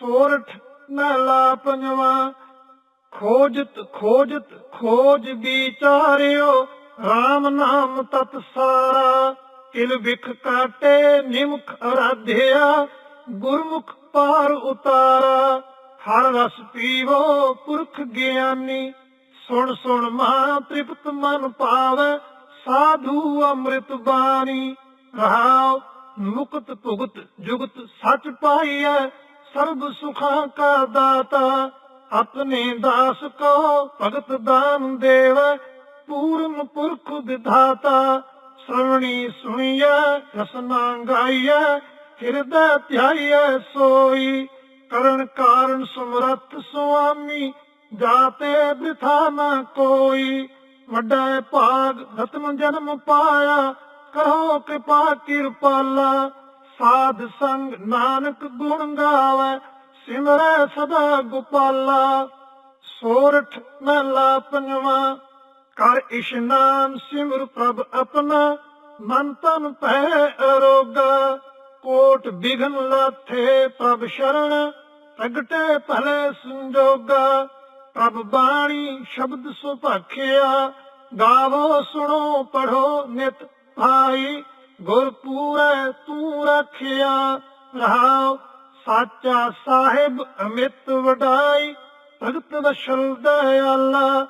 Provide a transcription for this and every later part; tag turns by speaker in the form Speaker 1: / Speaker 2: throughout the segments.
Speaker 1: ਸੋਰਠ ਮਹਿਲਾ ਪੰਜਵਾ। ਖੋਜਤ ਖੋਜਤ, ਖੋਜ ਵਿਚਾਰਿਓ RAM ਨਾਮ ਤਤ ਸਾਰਾ। ਕਿਲ ਵਿਖ ਕਾਟੇ, ਨਿਮਖ ਅਰਾਧਿਆ, ਗੁਰਮੁਖ ਪਾਰ ਉਤਾਰਾ। ਹਰ ਰਸ ਪੀਵੋ ਪੁਰਖ ਗਿਆਨੀ, ਸੁਣ ਸੁਣ ਮਾ ਤ੍ਰਿਪਤ ਮਨ ਪਾਵੈ ਸਾਧੂ ਅੰਮ੍ਰਿਤ ਬਾਣੀ। ਰਹਾਉ ਮੁਕਤ ਭੁਗਤ ਜੁਗਤ ਸੱਚ ਪਾਈਐ ਸਰਬ ਸੁਖਾਂ ਕਾ ਦਾਤਾ, ਆਪਣੇ ਦਾਸ ਕੋ ਭਗਤ ਦਾਨ ਦੇਵ, ਪੂਰਨ ਪੁਰਖ ਵਿਧਾਤਾ। ਸ਼ਰਵਣੀ ਸੁਣੀਐ ਰਸਨਾ ਗਾਈਐ, ਹਿਰਦੈ ਧਿਆਈਐ ਸੋਈ। ਕਰਨ ਕਾਰਨ ਸਮਰੱਥ ਸੁਆਮੀ, ਜਾਤੇ ਬਿਥਾ ਨਾ ਕੋਈ। ਵੱਡਾ ਭਾਗ ਰਤਨ ਜਨਮ ਪਾਇਆ, ਕਰੋ ਕਿਰਪਾ ਕਿਰਪਾਲਾ। ਸਾਧ ਸੰਗ ਨਾਨਕ ਗੁਣ ਗਾਵੇ, ਸਿਮਰੈ ਸਦਾ ਗੋਪਾਲਾ। ਸੋਰਠ ਮਹਲਾ ਪੰਜਵਾ, ਕਰ ਇਸ਼ਨਾਨ ਸਿਮਰ ਪ੍ਰਭ ਆਪਣਾ, ਮਨ ਤਨ ਭੈ ਅਰੋਗਾ। ਕੋਟ ਬਿਘਨ ਲਾਥੇ ਪ੍ਰਭ ਸ਼ਰਣ, ਪ੍ਰਗਟੇ ਭਲੇ ਸੰਜੋਗਾ। ਪ੍ਰਭ ਬਾਣੀ ਸ਼ਬਦ ਸੁਭਾਖਿਆ, ਗਾਵੋ ਸੁਣੋ ਪੜੋ ਨਿਤ ਭਾਈ। ਗੁਰ ਪੂਰੇ ਤੂੰ ਰੱਖਿਆ ਰਹਾਉ, ਸਾਚਾ ਸਾਹਿਬ ਅਮਿਤ ਵਡਾਈ। ਭਗਤ ਵਸ਼ਲ ਦਇਆਲਾ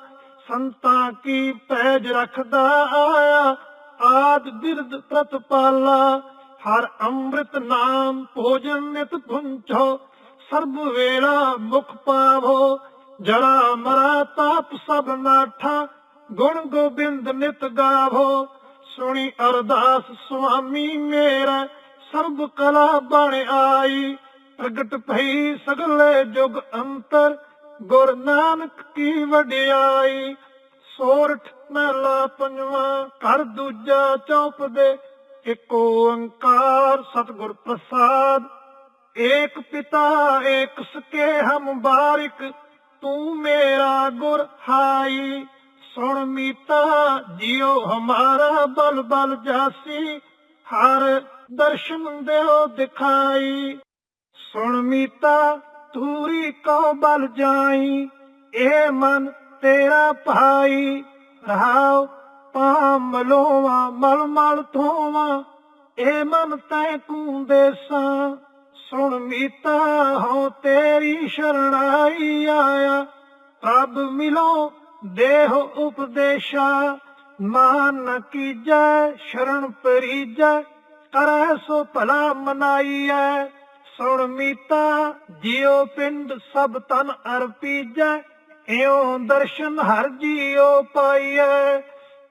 Speaker 1: ਸੰਤਾਂ ਕੀ ਪੈਜ ਰੱਖਦਾ ਆਇਆ। ਆਦ ਬਿਰਦ ਪ੍ਰਤਪਾਲਾ, ਹਰ ਅੰਮ੍ਰਿਤ ਨਾਮ ਭੋਜਨ ਨਿਤ ਪੁੰਚੋ ਸਰਬ ਵੇਲਾ ਮੁਖ ਪਾਵੋ ਜਰਾ ਮਰਾ ਤਾਪ ਸਭ ਨਾਠਾ। ਗੁਣ ਗੋਬਿੰਦ ਨਿਤ ਗਾਵੋ ਸੁਣੀ ਅਰਦਾਸ, ਸੁਆਮੀ ਮੇਰਾ, ਸਰਬ ਕਲਾ ਬਣ ਆਈ। ਪ੍ਰਗਟ ਭਈ ਸਗਲੇ ਜੁਗ ਅੰਤਰ, ਗੁਰ ਨਾਨਕ ਕੀ ਵਡਿਆਈ। ਸੋਰਠ ਮਹਿਲਾ ਪੰਜਵਾ, ਘਰ ਦੂਜਾ ਚੌਪ ਦੇ, ਇੱਕ ਓੰਕਾਰ ਸਤਿਗੁਰ ਪ੍ਰਸਾਦ। ਏਕ ਪਿਤਾ, ਏਕ ਸਕੇ ਹਮ ਬਾਰਿਕ, ਤੂੰ ਮੇਰਾ ਗੁਰ ਹਾਈ। ਸੁਣ ਮੀਤਾ, ਜਿਉ ਹਮਾਰਾ ਬਲ ਬਲ ਜਾਸੀ, ਹਰ ਦਰਸ਼ਨ ਦੇਓ ਦਿਖਾਈ। ਸੁਣ ਮੀਤਾ ਤੂਰੀ ਕੋ ਬਲ ਜਾਈ ਇਹ ਮਨ ਤੇਰਾ ਭਾਈ। ਰਹਾਉ ਪਾਮ ਲੋਵਾ ਮਲ ਮਲ ਧੋਵਾ ਇਹ ਮਨ ਤੈ ਕੂ ਦੇਸਾਂ ਸੁਣ ਮੀਤਾ, ਹੋ ਤੇਰੀ ਸ਼ਰਣਾਈ ਆਇਆ, ਪ੍ਰਭ ਮਿਲੋ ਦੇਹ ਉਪਦੇਸ਼ਾ ਮਾਨ ਕੀਜੈ ਸ਼ਰਨ ਪਰੀਜੈ, ਕਰੈ ਸੋ ਭਲਾ ਮਨਾਈਐ। ਸੁਣ ਮੀਤਾ, ਜਿਉ ਪਿੰਡ ਸਭ ਤਨ ਅਰਪੀਜੈ, ਇਉ ਦਰਸ਼ਨ ਹਰ ਜੀਉ ਪਾਈਐ।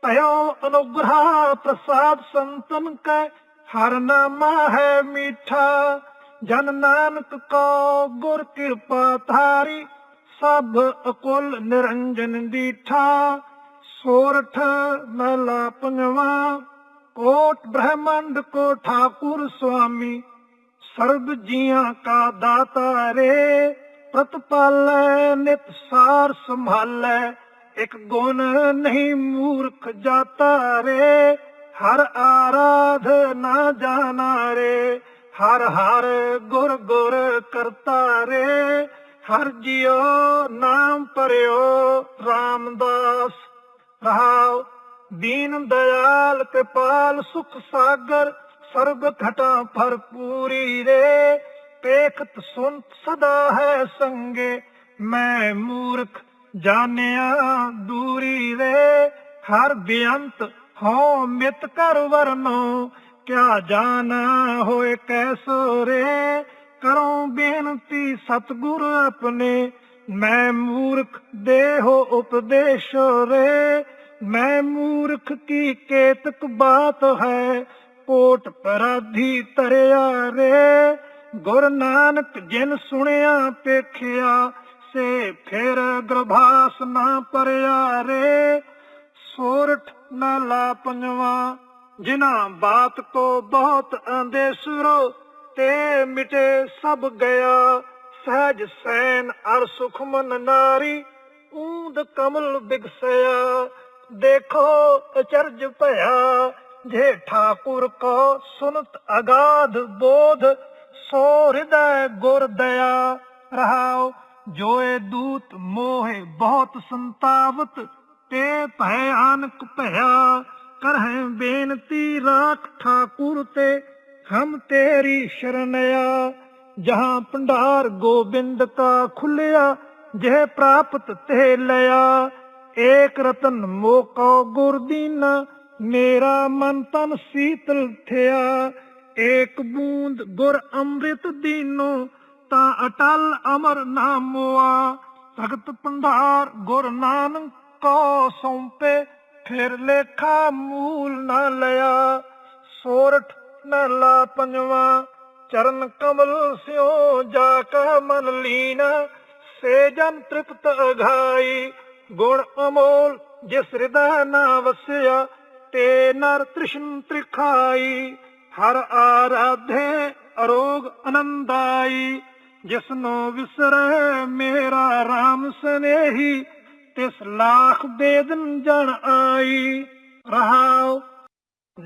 Speaker 1: ਭਇਓ ਅਨੁਗ੍ਰਹ ਪ੍ਰਸਾਦ ਸੰਤਨ ਕੈ, ਹਰ ਨਾਮਾ ਹੈ ਮੀਠਾ। ਜਨ ਨਾਨਕ ਕੋ ਗੁਰ ਕਿਰਪਾ ਧਾਰੀ ਸਭ ਅਕੁਲ ਨਿਰੰਜਨ ਦੀਠਾ, ਸੋਰਠ ਮਹਲਾ ਪੰਜਵਾ। ਕੋਟ ਬ੍ਰਹਮੰਡ ਕੋ ਠਾਕੁਰ ਸੁਆਮੀ, ਸਰਬ ਜੀਆਂ ਕਾ ਦਾਤਾ ਰੇ। ਪ੍ਰਤਪਾਲੈ ਨਿਤ ਸਾਰ ਸੰਭਾਲੈ, ਇਕ ਗੁਣ ਨਹੀਂ ਮੂਰਖ ਜਾਤਾ ਰੇ। ਹਰ ਆਰਾਧ ਨਾ ਜਾਣਾ ਰੇ, ਹਰ ਹਰ ਗੁਰ ਗੁਰ ਕਰਤਾ ਰੇ। ਹਰ ਜਿਉ ਨਾਮ ਪਰਿਓ ਰਾਮਦਾਸ ਰਹਾਉ ਦੀਨ ਦਇਆਲ, ਕਿਰਪਾਲ, ਸੁਖ ਸਾਗਰ, ਸਰਬ ਘਟਾ ਭਰਪੂਰੀ ਰੇ। ਪੇਖਤ ਸੁਨਤ ਸਦਾ ਹੈ ਸੰਗੇ, ਮੈਂ ਮੂਰਖ ਜਾਣਿਆ ਦੂਰੀ ਰੇ। ਹਰ ਬੇਅੰਤ ਹਉ, ਮਿਤ ਕਰ ਵਰਨੋ, ਕਿਆ ਜਾਣਾ ਹੋਏ ਕੈਸੋ ਰੇ। ਕਰੋ ਬੇਨਤੀ ਸਤਿਗੁਰ ਆਪਣੇ, ਮੈਂ ਮੂਰਖ ਦੇਹੋ ਉਪਦੇਸ਼ ਰੇ। ਮੈਂ ਮੂਰਖ ਕੀ ਕੇਤਕ ਬਾਤ ਹੈ, ਕੋਟ ਪਰਾਧੀ ਤਰਿਆ ਰੇ। ਗੁਰ ਨਾਨਕ ਜਿਨ ਸੁਣਿਆ ਪੇਖਿਆ ਸੇ ਫਿਰ ਗਰਭਾਸ ਨਾ ਪਰਿਆ ਰੇ। ਸੋਰਠ ਨਾ ਲਾ ਪੰਜਵਾ ਜਿਨਾ ਬਾਤ ਕੋ ਬਹੁਤ ਅੰਦੇਸਰੋ ਤੇ ਮਿਟੇ ਸਭ ਗਿਆ। ਸਹਿਜ ਸੈਨ ਅਰ ਸੁਖ ਨਾਰੀ, ਊਂਦ ਕਮਲ ਬਿਗਸਿਆ। ਦੇਖੋ ਅਚਰਜ ਭਇਆ, ਜੇ ਠਾਕੁਰ ਕੋ ਸੁਨਤ ਅਗਾਧ ਬੋਧ, ਸੋ ਹਿਰਦੈ ਗੁਰ ਦਇਆ। ਰਹਾਉ ਜੋਏ ਦੂਤ ਮੋਹਿ ਬਹੁਤ ਸੰਤਾਵਤ, ਤੇ ਭੈ ਆਨਕ ਭਇਆ। ਕਰਹਿ ਬੇਨਤੀ ਰਾਖ ਠਾਕੁਰ ਤੇ ਹਮ ਤੇਰੀ ਸ਼ਰਨਿਆ ਜਹਾਂ ਭੰਡਾਰ ਗੋਬਿੰਦ ਕਾ ਖੁੱਲਿਆ, ਜਿਹ ਪ੍ਰਾਪਤ ਤੇ ਲਿਆ। ਏਕ ਰਤਨ ਮੋਕੋ ਗੁਰ ਮੇਰਾ ਮਨ ਤਨ ਸੀਤਲ ਥਿਆ। ਏਕ ਬੂੰਦ ਗੁਰ ਅੰਮ੍ਰਿਤ ਦੀਨੋ, ਤਾਂ ਅਟਲ ਅਮਰ ਨਾਮੋਆ ਭਗਤ ਭੰਡਾਰ ਗੁਰ ਨਾਨਕ ਕੋ ਸੌਂਪੇ, ਫਿਰ ਲੇਖਾ ਮੂਲ ਨਾ ਲਿਆ। ਸੋਰਠ ਮਹਿਲਾ ਪੰਜਵਾ, ਚਰਨ ਕਮਲ ਸਿਓ ਜਾ ਕਾ ਮਨ ਲੀਨਾ। ਸੇ ਜਨ ਤ੍ਰਿਪਤ ਅਘਾਈ, ਗੁਣ ਅਮੋਲ ਜਿਸ ਹਿਰਦੈ ਨਾ ਵਸਿਆ, ਤੇ ਨਰ ਤ੍ਰਿਸ਼ਨ ਤ੍ਰਿਖਾਈ। ਹਰ ਆਰਾਧੇ ਅਰੋਗ ਅਨੰਦਾਈ, ਜਿਸਨੂੰ ਵਿਸਰੈ ਮੇਰਾ RAM ਸਨੇਹੀ, ਤਿਸ ਲਾਖ ਬੇਦਨ ਜਣ ਆਈ। ਰਹਾਉ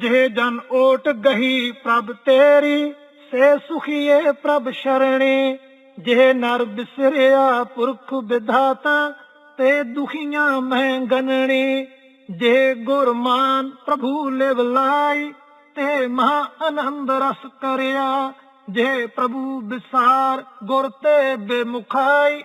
Speaker 1: ਜੇ ਜਨ ਓਟ ਗਹੀ ਪ੍ਰਭ ਤੇਰੀ, ਸੇ ਸੁਖੀਏ ਪ੍ਰਭ ਸ਼ਰਣੇ। ਜੇ ਨਰ ਬਿਸਰਿਆ ਪੁਰਖ ਵਿਧਾਤਾ, ਤੇ ਦੁਖੀਆਂ ਮੈਂ ਗਨਣੇ। ਜੇ ਗੁਰਮਾਨ ਪ੍ਰਭੂ ਲਿਵ ਲਾਈ, ਤੇ ਮਹਾ ਆਨੰਦ ਰਸ ਕਰਿਆ। ਜੇ ਪ੍ਰਭੂ ਵਿਸਾਰ ਗੁਰ ਤੇ ਬੇਮੁਖਾਈ,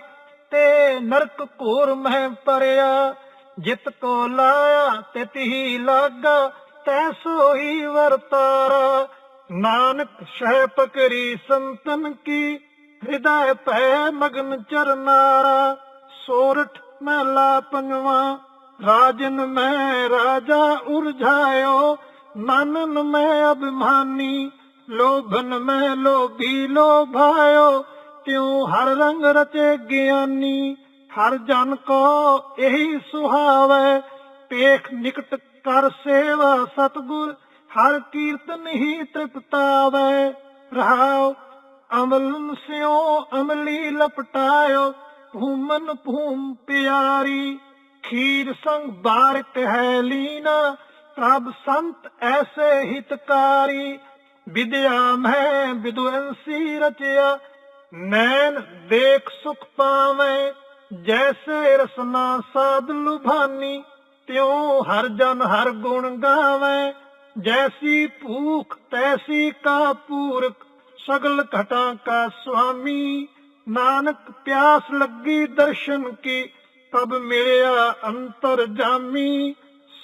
Speaker 1: ਤੇ ਨਰਕ ਘੋਰ ਮਹਿ ਪਰਿਆ ਜਿਤ ਕੋ ਲਾਇਆ ਤਿਤ ਹੀ ਲਾਗਾ ਤੈ ਸੋਈ ਵਰਤਾਰਾ। ਨਾਨਕ ਸਹਿ ਪਕਰੀ ਸੰਤਨ ਕੀ ਹਿਰਦੈ ਭੈ ਮਗਨ ਚਰਨਾਰਾ। ਸੋਰਠ ਮਹਿਲਾ ਪੰਜਵਾ, ਰਾਜਨ ਮੈਂ ਰਾਜਾ ਉਰਝਾਇਓ। ਮਾਨਨ ਮੈਂ ਅਭਿਮਾਨੀ, ਲੋਭਨ ਮੈਂ ਲੋਭੀ ਲੋਭਾਇਓ। ਤਿਉ ਹਰ ਰੰਗ ਰਚੇ ਗਿਆਨੀ, ਹਰ ਜਨ ਕੋ ਇਹੀ ਸੁਹਾਵੈ। ਪੇਖ ਨਿਕਟ ਕਰ ਸੇਵਾ ਸਤਗੁਰ, ਹਰ ਕੀਰਤਨ ਹੀ ਤ੍ਰਿਪਤਾਵੈ। ਰਹਾਉ, ਅਮਲਨ ਸਿਓ ਅਮਲੀ ਲਪਟਾਇਓ ਭੂਮਨ ਭੂਮ ਪਿਆਰੀ। ਖੀਰ ਸੰਗ ਬਾਰਿਤ ਹੈ ਲੀਨਾ, ਪ੍ਰਭ ਸੰਤ ਐਸੇ ਹਿਤਕਾਰੀ। ਵਿਦਿਆ ਮੈਂ ਵਿਦਵੰਸੀ ਰਚਿਆ, ਨੈਣ ਦੇਖ ਸੁਖ ਪਾਵੇਂ। ਜੈਸੇ ਰਸਨਾ ਸਾਧ ਲੁਭਾਨੀ ਤਿਉ ਹਰ ਜਨ ਹਰ ਗੁਣ ਗਾਵੇਂ, ਜੈਸੀ ਭੂਖ ਤੈਸੀ ਕਾ ਪੂਰਕ, ਸਗਲ ਘਟਾ ਕਾ ਸੁਆਮੀ। ਨਾਨਕ ਪਿਆਸ ਲੱਗੀ ਦਰਸ਼ਨ ਕੀ, ਤਬ ਮਿਲਿਆ ਅੰਤਰ ਜਾਮੀ।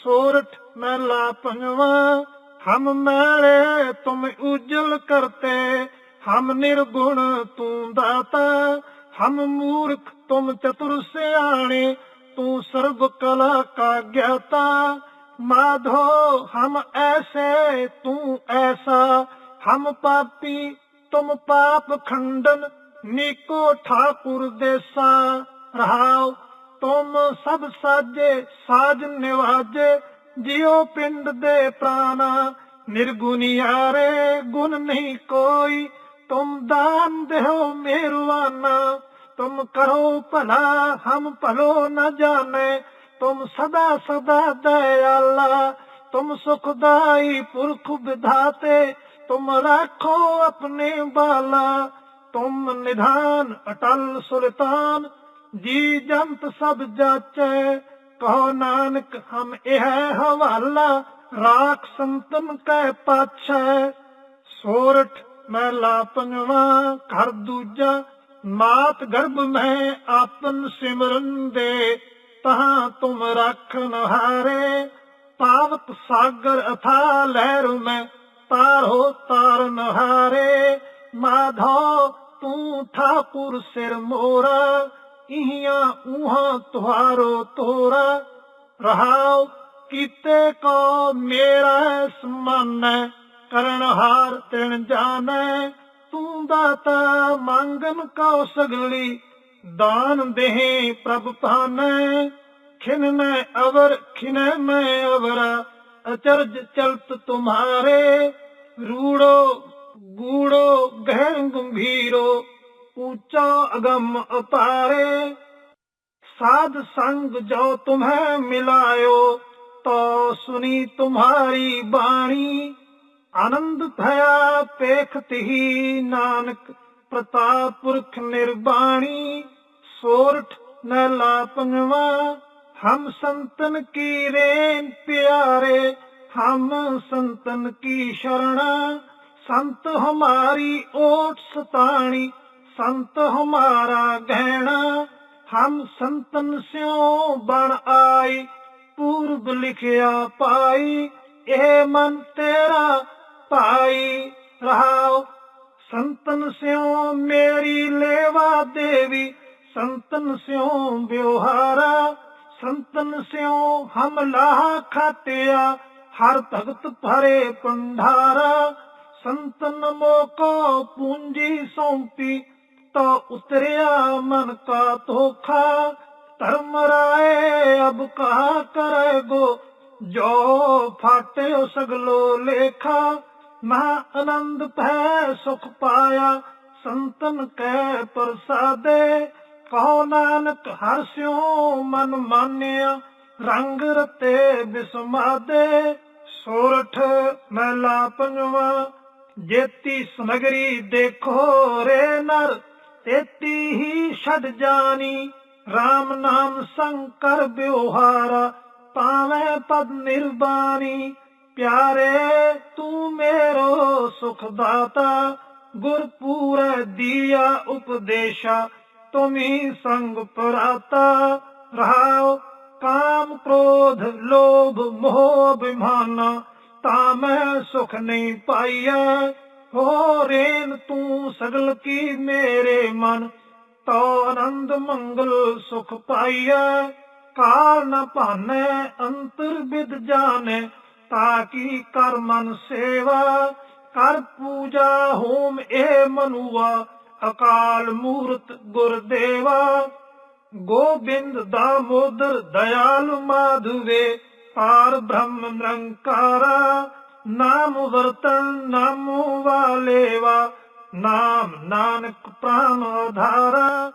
Speaker 1: ਸੋਰਠ ਮਹਿਲਾ ਪੰਜਵਾ, ਹਮ ਮੈਲੇ ਤੁਮ ਉਜਲ ਕਰਤੇ, ਹਮ ਨਿਰਗੁਣ ਤੂੰ ਦਾਤਾ। ਹਮ ਮੂਰਖ ਤੁਮ ਚਤੁਰ ਸਿਆਣੇ ਤੂੰ ਸਰਬ ਕਲਾ ਕਾ ਗਿਆਤਾ ਮਾਧੋ, ਹਮ ਐਸੇ ਤੂੰ ਐਸਾ, ਹਮ ਪਾਪੀ ਤੁਮ ਪਾਪ ਖੰਡਨ, ਨੀਕੋ ਠਾਕੁਰ ਦੇਸਾ, ਰਹਾਉ, ਤੁਮ ਸਭ ਸਾਜੇ ਸਾਜ ਨਿਵਾਜੇ, ਜਿਉ ਪਿੰਡ ਦੇ ਪ੍ਰਾਨਾ ਨਿਰਗੁਨਿਆਰੇ ਗੁਣ ਨਹੀਂ ਕੋਈ, ਤੁਮ ਦਾਨ ਦੇਹੋ ਮਿਹਰਵਾਨਾ ਤੁਮ ਕਰੋ ਭਲਾ, ਹਮ ਭਲੋ ਨ ਜਾਣੇ, ਤੁਮ ਸਦਾ ਸਦਾ ਦਇਆਲਾ, ਤੁਮ ਸੁਖਦਾਈ ਪੁਰਖ ਵਿਧਾਤੇ, ਤੁਮ ਰੱਖੋ ਆਪਣੇ ਬਾਲਾ, ਤੁਮ ਨਿਧਾਨ ਅਟਲ ਸੁਲਤਾਨ, ਜੀ ਜੰਤ ਸਭ ਜਾਚੈ, ਕਹੋ ਨਾਨਕ ਹਮ ਇਹ ਹਵਾਲਾ, ਰਾਖ ਸੰਤਨ ਕੈ ਪਾਛੈ, ਸੋਰਠ ਮਹਿਲਾ ਪੰਜਵਾ, ਘਰ ਦੂਜਾ ਮਾਤ ਗਰਭ ਮੈਂ ਆਪਨ ਸਿਮਰਨ ਦੇ, ਤਹਾਂ ਤੁਮ ਰੱਖਨ ਹਾਰੇ ਪਾਵਤ ਸਾਗਰ ਅਥਾ ਲਹਿਰ ਮੈਂ ਤਾਰੋ ਤਾਰਨ ਹਾਰੇ ਮਾਧੋ ਤੂੰ ਠਾਕੁਰ ਸਿਰ ਮੋਰਾ ਇਹਾਂ ਉਹਾਂ ਤੁਹਾਰੋ ਤੋਰਾ। ਰਹਾਉ ਕੀਤੇ ਕੋ ਮੇਰਾ ਸਮਾਨ ਕਰਨਹਾਰ ਤਿਣ ਜਾਣੈ ਤੂੰ ਦਾਤਾ ਮੰਗਨ ਕਉ ਸਗਲੀ, ਦਾਨ ਦੇਹੇ ਪ੍ਰਭ ਤਾਨੈ ਖਿਨ ਮੈਂ ਅਵਰ, ਖਿਨੈ ਮੈਂ ਅਵਰਾ, ਅਚਰਜ ਚਲਤ ਤੁਮਾਰੇ, ਰੂੜੋ ਗੂੜੋ ਗਹਿਨ ਗੰਭੀਰੋ ਉੱਚਾ ਅਗਮ ਅਪਾਰੇ। ਸਾਧ ਸੰਗ ਜੋ ਤੁਮਹੈ ਮਿਲਾਇਓ, ਤੋ ਸੁਣੀ ਤੁਮਾਰੀ ਬਾਣੀ। ਆਨੰਦ ਭਇਆ ਪੇਖਤ ਹੀ ਨਾਨਕ ਪ੍ਰਤਾਪ ਪੁਰਖ ਨਿਰਬਾਣੀ, ਸੋਰਠ ਨਲਾ ਪੰਜਵਾ ਹਮ ਸੰਤਨ ਕੀ ਰੇਨ ਪਿਆਰੇ, ਹਮ ਸੰਤਨ ਕੀ ਸ਼ਰਣਾ, ਸੰਤ ਹਮਾਰੀ ਓਟ ਸਤਾਣੀ, ਸੰਤ ਹਮਾਰਾ ਗਹਿਣਾ, ਹਮ ਸੰਤਨ ਸਿਓ ਬਣ ਆਈ, ਪੂਰਬ ਲਿਖਿਆ ਪਾਈ, ਇਹ ਮਨ ਤੇਰਾ ਭਾਈ ਰਹਾਓ, ਸੰਤਨ ਸਿਓ ਮੇਰੀ ਲੇਵਾ ਦੇਵੀ, ਸੰਤਨ ਸਿਓ ਵਿਵਹਾਰਾ, ਸੰਤਨ ਸਿਓ ਹਮ ਲਾਹ ਹਰ ਭਗਤ ਭਰੇ ਪੰਧਾਰਾ ਸੰਤਨ ਮੋਕੋ ਪੂੰਜੀ ਸੌਂਪੀ ਤੋ ਉਤਰਿਆ ਮਨ ਕਾ ਧੋਖਾ, ਧਰਮ ਰਾਏ ਅਬ ਕਹਾ ਕਰੇਗੋ ਜੋ ਫਾਟਿਓ ਸਗਲੋ ਲੇਖਾ ਮਹਾ ਆਨੰਦ ਭੈ ਸੁਖ ਪਾਇਆ, ਸੰਤਨ ਕੈ ਪ੍ਰਸਾਦੇ। ਕਹੋ ਨਾਨਕ ਹਰਸਿਓ ਮਨ ਮਾਨਿਆ, ਰੰਗ ਰਤੇ ਬਿਸਮਾਦੇ। ਸੋਰਠ ਮਹਿਲਾ ਪੰਜਵਾ, ਜੇਤੀ ਸਮਗਰੀ ਦੇਖੋ ਰੇ ਨਰ, ਤੇਤੀ ਹੀ ਛੱਡ ਜਾਣੀ। RAM ਨਾਮ ਸੰਕਰ ਬਿਵਹਾਰਾ ਪਾਵੇਂ ਪਦ ਨਿਰਬਾਣੀ। ਪਿਆਰੇ, ਤੂੰ ਮੇਰੋ ਸੁਖ ਦਾਤਾ ਗੁਰਪੂਰੈ ਦੀਆ ਉਪਦੇਸ਼ਾ ਤੁਮੀ ਸੰਗ ਪਰਾਤਾ। ਰਹਾਉ ਕਾਮ ਕ੍ਰੋਧ, ਲੋਭ, ਮੋਹ, ਅਭਿਮਾਨਾ, ਤਾਂ ਮੈਂ ਸੁਖ ਨਹੀਂ ਪਾਈਐ। ਹੋ ਰੇਨ, ਤੂੰ ਸਗਲ ਕੀ ਮੇਰੇ ਮਨ ਤੋ ਆਨੰਦ ਮੰਗਲ ਸੁਖ ਪਾਈਐ। ਕਾਲ ਨ ਭਾਨੈ, ਅੰਤਰ ਵਿਦ ਜਾਣੈ ਤਾਕੀ ਕਰ ਮਨ ਸੇਵਾ? ਕਰ ਪੂਜਾ ਹੋਮ ਇਹ ਮਨੁਆ, ਅਕਾਲ ਮੂਰਤ ਗੁਰਦੇਵਾ। ਗੋਬਿੰਦ ਦਾਮੋਦਰ ਦਇਆਲ ਮਾਧਵੇ, ਪਾਰ ਬ੍ਰਹਮ ਨਿਰੰਕਾਰਾ। ਨਾਮ ਵਰਤਨ ਨਾਮੋ ਵਾਲੇਵਾ, ਨਾਮ ਨਾਨਕ ਪ੍ਰਾਨ ਆਧਾਰਾ।